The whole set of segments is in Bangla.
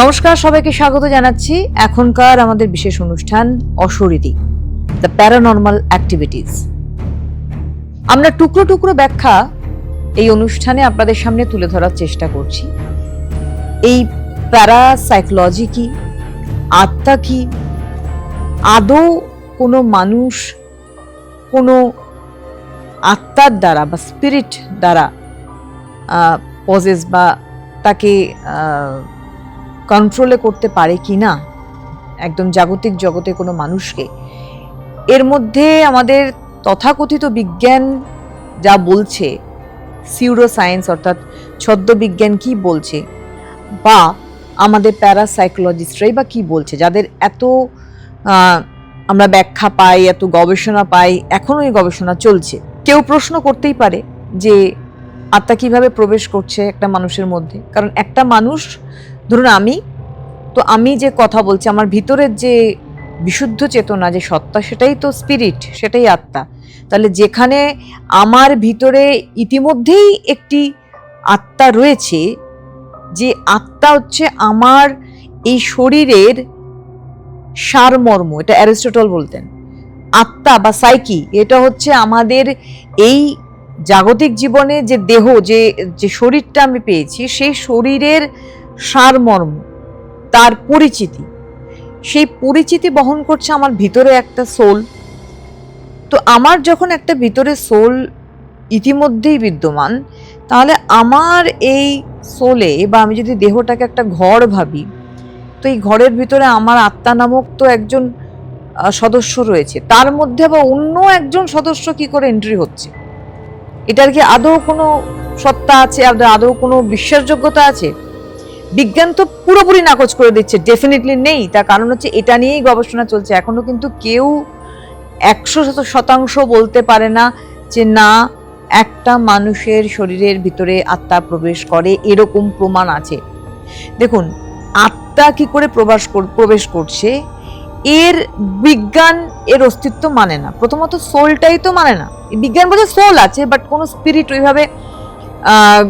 নমস্কার, সবাইকে স্বাগত জানাচ্ছি। এখনকার আমাদের বিশেষ অনুষ্ঠান অশরীরী দ্য প্যারানর্মাল অ্যাক্টিভিটিস আমরা টুকরো টুকরো ব্যাখ্যা এই অনুষ্ঠানে আপনাদের সামনে তুলে ধরার চেষ্টা করছি। এই প্যারাসাইকোলজি কি? আত্মা কি? আদৌ কোনো মানুষ কোনো আত্মার দ্বারা বা স্পিরিট দ্বারা পজেস বা তাকে কন্ট্রোলে করতে পারে কি না? একদম জাগতিক জগতে কোনো মানুষকে। এর মধ্যে আমাদের তথাকথিত বিজ্ঞান যা বলছে সিউরো সায়েন্স অর্থাৎ ছদ্মবিজ্ঞান কি বলছে, বা আমাদের প্যারাসাইকোলজিস্টরাই বা কি বলছে, যাদের এত আমরা ব্যাখ্যা পাই, এত গবেষণা পাই, এখনও এই গবেষণা চলছে। কেউ প্রশ্ন করতেই পারে যে আত্মা কীভাবে প্রবেশ করছে একটা মানুষের মধ্যে? কারণ একটা মানুষ ধরুন আমি, তো আমি যে কথা বলছি, আমার ভিতরের যে বিশুদ্ধ চেতনা, যে সত্তা, সেটাই তো স্পিরিট সেটাই আত্মা। তাহলে যেখানে আমার ভিতরে ইতিমধ্যেই একটি আত্মা রয়েছে, যে আত্মা হচ্ছে আমার এই শরীরের সারমর্ম, এটা অ্যারিস্টটল বলতেন। আত্মা বা সাইকি, এটা হচ্ছে আমাদের এই জাগতিক জীবনে যে দেহ, যে যে শরীরটা আমি পেয়েছি, সেই শরীরের সারমর্ম, তার পরিচিতি। সেই পরিচিতি বহন করছে আমার ভিতরে একটা সোল তো আমার যখন একটা ভিতরে সোল ইতিমধ্যেই বিদ্যমান, তাহলে আমার এই সোলে বা আমি যদি দেহটাকে একটা ঘর ভাবি, তো এই ঘরের ভিতরে আমার আত্মা নামক তো একজন সদস্য রয়েছে। তার মধ্যে আবার অন্য একজন সদস্য কি করে এন্ট্রি হচ্ছে? এটার কি আদৌ কোনো সত্তা আছে? আদৌ- আদৌ কোনো বিশ্বাসযোগ্যতা আছে? বিজ্ঞান তো পুরোপুরি নাকচ করে দিচ্ছে ডেফিনেটলি নেই। তার কারণ হচ্ছে এটা নিয়েই গবেষণা চলছে। এখনও কিন্তু কেউ একশো শত- শতাংশ বলতে পারে না যে না, একটা মানুষের শরীরের ভিতরে আত্মা প্রবেশ করে, এরকম প্রমাণ আছে। দেখুন, আত্মা কি করে প্রবাস প্রবেশ করছে? এর বিজ্ঞান এর অস্তিত্ব মানে না। প্রথমত সোলটাই তো মানে না। বিজ্ঞান বলতে সোল আছে বাট কোনো স্পিরিট ওইভাবে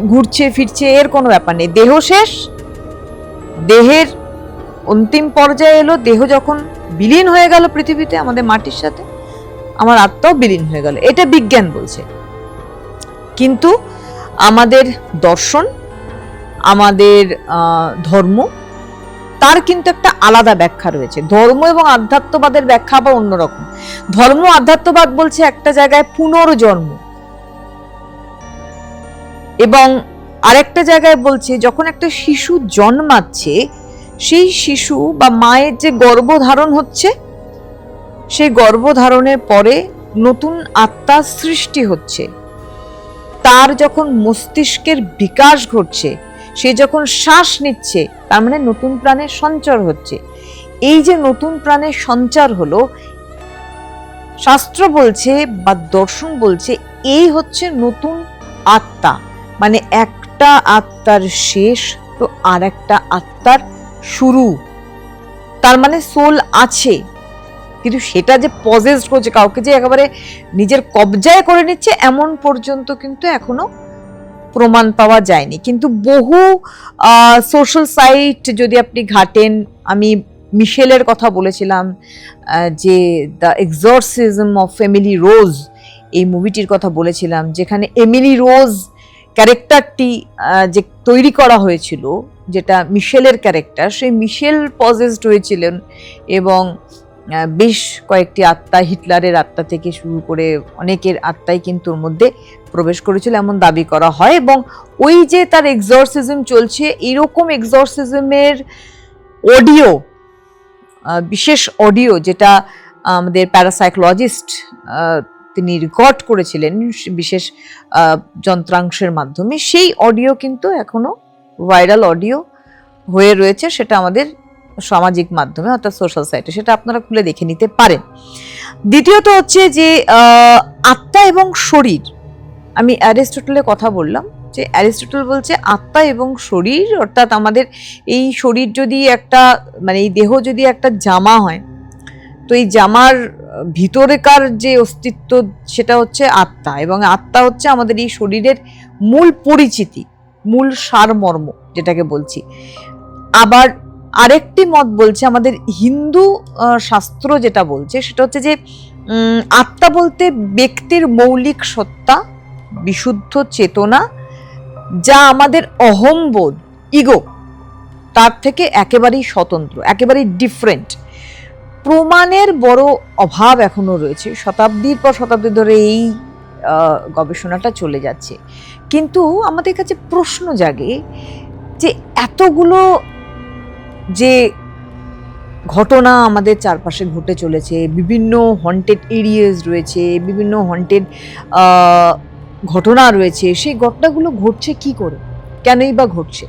ঘুরছে, ফিরছে, এর কোনো ব্যাপার নেই। দেহ শেষ দেহের অন্তিম পর্যায়ে এলো, দেহ যখন বিলীন হয়ে গেল পৃথিবীতে আমাদের মাটির সাথে, আমার আত্মাও বিলীন হয়ে গেল। এটা বিজ্ঞান বলছে। কিন্তু আমাদের দর্শন, আমাদের ধর্ম, তার কিন্তু একটা আলাদা ব্যাখ্যা রয়েছে। ধর্ম এবং আধ্যাত্মবাদের ব্যাখ্যা আবার অন্যরকম ধর্ম আধ্যাত্মবাদ বলছে একটা জায়গায় পুনর্জন্ম এবং আরেকটা জায়গায় বলছে, যখন একটা শিশু জন্মাচ্ছে, সেই শিশু বা মায়ের যে গর্ভধারণ হচ্ছে, সেই গর্ভধারণের পরে নতুন আত্মার সৃষ্টি হচ্ছে। তার যখন মস্তিষ্কের বিকাশ ঘটছে, সে যখন শ্বাস নিচ্ছে, তার মানে নতুন প্রাণের সঞ্চার হচ্ছে। এই যে নতুন প্রাণের সঞ্চার হলো, শাস্ত্র বলছে বা দর্শন বলছে, এই হচ্ছে নতুন আত্মা মানে একটা আত্মার শেষ, তো আর একটা আত্মার শুরু। তার মানে সোল আছে, কিন্তু সেটা যে পজেস করছে, কাউকে যে একেবারে নিজের কবজায় করে নিচ্ছে, এমন পর্যন্ত কিন্তু এখনও প্রমাণ পাওয়া যায়নি। কিন্তু বহু সোশ্যাল সাইট যদি আপনি ঘাটেন, আমি মিশেলের কথা বলেছিলাম যে the exorcism of family rose এই মুভিটির কথা বলেছিলাম, যেখানে এমিলি রোজ ক্যারেক্টারটি যে তৈরি করা হয়েছিল, যেটা মিশেলের ক্যারেক্টার, সেই মিশেল পজেসড হয়েছিলেন এবং বেশ কয়েকটি আত্মা, হিটলারের আত্মা থেকে শুরু করে অনেকের আত্মাই কিন্তু ওর মধ্যে প্রবেশ করেছিল এমন দাবি করা হয় এবং ওই যে তার এক্সর্সিজম চলছে, এরকম এক্সর্সিজমের অডিও বিশেষ অডিও যেটা আমাদের প্যারাসাইকোলজিস্ট তিনি রেকর্ড করেছিলেন, বিশেষ যন্ত্রাংশের মাধ্যমে। সেই অডিও কিন্তু এখনও ভাইরাল অডিও হয়ে রয়েছে, সেটা আমাদের সামাজিক মাধ্যমে, অর্থাৎ সোশ্যাল সাইটে সেটা আপনারা খুলে দেখে নিতে পারেন। দ্বিতীয়ত হচ্ছে যে আত্মা এবং শরীর। আমি অ্যারিস্টটলের কথা বললাম যে, অ্যারিস্টটল বলছে আত্মা এবং শরীর, অর্থাৎ আমাদের এই শরীর যদি একটা মানে এই দেহ যদি একটা জামা হয়, তো এই জামার ভিতরেকার যে অস্তিত্ব সেটা হচ্ছে আত্মা এবং আত্মা হচ্ছে আমাদের এই শরীরের মূল পরিচিতি, মূল সারমর্ম যেটাকে বলছি। আবার আরেকটি মত বলছে, আমাদের হিন্দু শাস্ত্র যেটা বলছে সেটা হচ্ছে যে আত্মা বলতে ব্যক্তির মৌলিক সত্তা, বিশুদ্ধ চেতনা, যা আমাদের অহংবোধ, ইগো, তার থেকে একেবারেই স্বতন্ত্র, একেবারেই ডিফারেন্ট প্রমাণের বড় অভাব এখনও রয়েছে। শতাব্দীর পর শতাব্দী ধরে এই গবেষণাটা চলে যাচ্ছে। কিন্তু আমাদের কাছে প্রশ্ন জাগে যে এতগুলো যে ঘটনা আমাদের চারপাশে ঘটে চলেছে, বিভিন্ন হন্টেড এরিয়াস রয়েছে, বিভিন্ন হন্টেড ঘটনা রয়েছে, সেই ঘটনাগুলো ঘটছে কি করে? কেনই বা ঘটছে?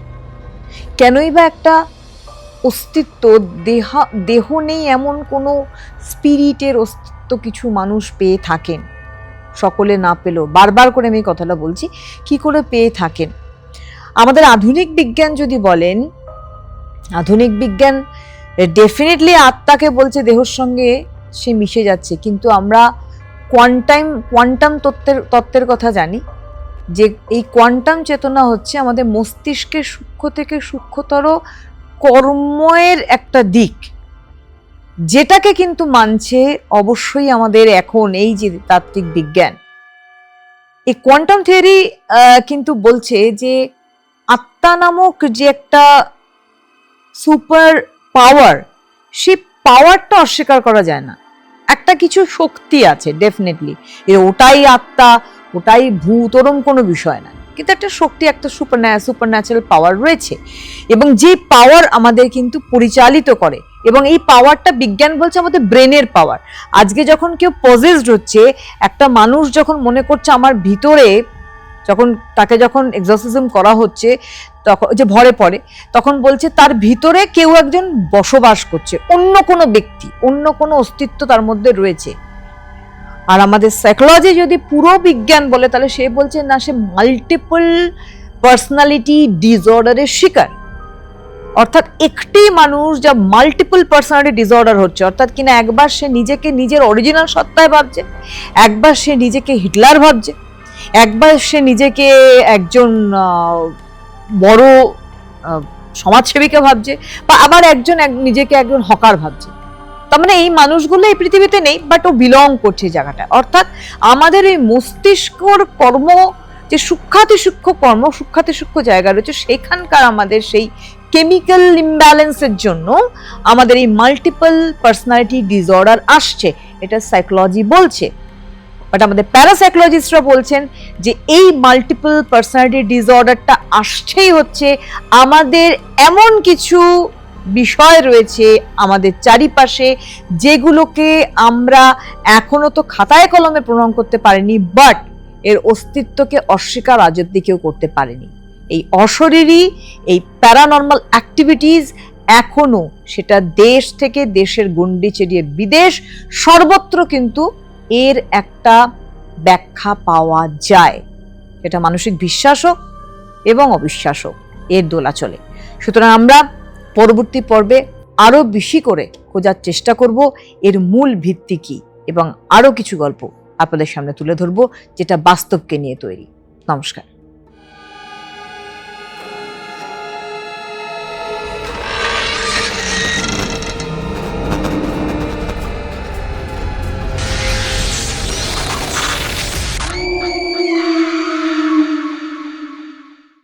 কেনই বা একটা অস্তিত্ব, দেহা, দেহ নেই এমন কোনো স্পিরিটের অস্তিত্ব কিছু মানুষ পেয়ে থাকেন। সকলে না পেলেও, বারবার করে আমি কথাটা বলছি, কি করে পেয়ে থাকেন? আমাদের আধুনিক বিজ্ঞান যদি বলেন, আধুনিক বিজ্ঞান ডেফিনেটলি আত্মাকে বলছে দেহর সঙ্গে সে মিশে যাচ্ছে, কিন্তু আমরা কোয়ান্টাম কোয়ান্টাম তত্ত্বের তত্ত্বের কথা জানি। যে এই কোয়ান্টাম চেতনা হচ্ছে আমাদের মস্তিষ্কের সূক্ষ্ম থেকে সূক্ষ্মতর কর্মের একটা দিক। যেটাকে কিন্তু মানছে অবশ্যই আমাদের এখন এই যে তাত্ত্বিক বিজ্ঞান। এই কোয়ান্টাম থিওরি কিন্তু বলছে যে আত্মা নামক যে একটা সুপার পাওয়ার, সে পাওয়ারটা অস্বীকার করা যায় না। একটা কিছু শক্তি আছে, ডেফিনেটলি। ওটাই আত্মা, ওটাই ভূত, ওরম কোনো বিষয় না। কিন্তু একটা শক্তি, একটা সুপার সুপার ন্যাচারাল পাওয়ার রয়েছে। এবং যে পাওয়ার আমাদের কিন্তু পরিচালিত করে, এবং এই পাওয়ারটা বিজ্ঞান বলছে আমাদের ব্রেনের পাওয়ার আজকে যখন কেউ পজেসড হচ্ছে, একটা মানুষ যখন মনে করছে আমার ভিতরে যখন তাকে যখন এক্সারসাইজম করা হচ্ছে তখন যে ভরে পড়ে, তখন বলছে তার ভিতরে কেউ একজন বসবাস করছে, অন্য কোনো ব্যক্তি, অন্য কোনো অস্তিত্ব তার মধ্যে রয়েছে। আর আমাদের সাইকোলজি যদি পুরো বিজ্ঞান বলে, তাহলে সে বলছে, না, সে মাল্টিপল পার্সোনালিটি ডিসঅর্ডারের শিকার। অর্থাৎ একটি মানুষ যা মাল্টিপল পার্সোনালিটি ডিসঅর্ডার হচ্ছে, অর্থাৎ কিনা একবার সে নিজেকে নিজের অরিজিনাল সত্তায় ভাবছে, একবার সে নিজেকে হিটলার ভাবছে, একবার সে নিজেকে একজন বড় সমাজসেবিকা ভাবছে, বা আবার একজন এক- নিজেকে একজন হকার ভাবছে। তার মানে এই মানুষগুলো এই পৃথিবীতে নেই বাট ও বিলং করছে জায়গাটা অর্থাৎ আমাদের এই মস্তিষ্কর কর্ম, যে সূক্ষাতি সূক্ষ্ম কর্ম, সূক্ষাতি সূক্ষ্ম জায়গা রয়েছে, সেখানকার আমাদের সেই কেমিক্যাল ইমব্যালেন্সের জন্য আমাদের এই মাল্টিপল পার্সোনালিটি ডিসঅর্ডার আসছে। এটা সাইকোলজি বলছে। বাট আমাদের প্যারাসাইকোলজিস্টরা বলছেন যে এই মাল্টিপল পার্সোনালিটি ডিসঅর্ডারটা আসছেই হচ্ছে আমাদের এমন কিছু বিষয় রয়েছে আমাদের চারিপাশে, যেগুলোকে আমরা এখনও তো খাতায় কলমে প্রমাণ করতে পারিনি বাট এর অস্তিত্বকে অস্বীকার আজ অব্দি কেউ করতে পারেনি। এই অশরীরী, এই প্যারানর্মাল অ্যাক্টিভিটিস এখনও সেটা দেশ থেকে দেশের গণ্ডি চেরিয়ে বিদেশ সর্বত্র কিন্তু এর একটা ব্যাখ্যা পাওয়া যায়। এটা মানসিক বিশ্বাস হোক এবং অবিশ্বাস হোক এর দোলা চলে সুতরাং আমরা পরবর্তী পর্বে আরও বেশি করে খোঁজার চেষ্টা করব। এর মূল ভিত্তি কী এবং আরও কিছু গল্প আপনাদের সামনে তুলে ধরব, যেটা বাস্তবকে নিয়ে তৈরি। নমস্কার।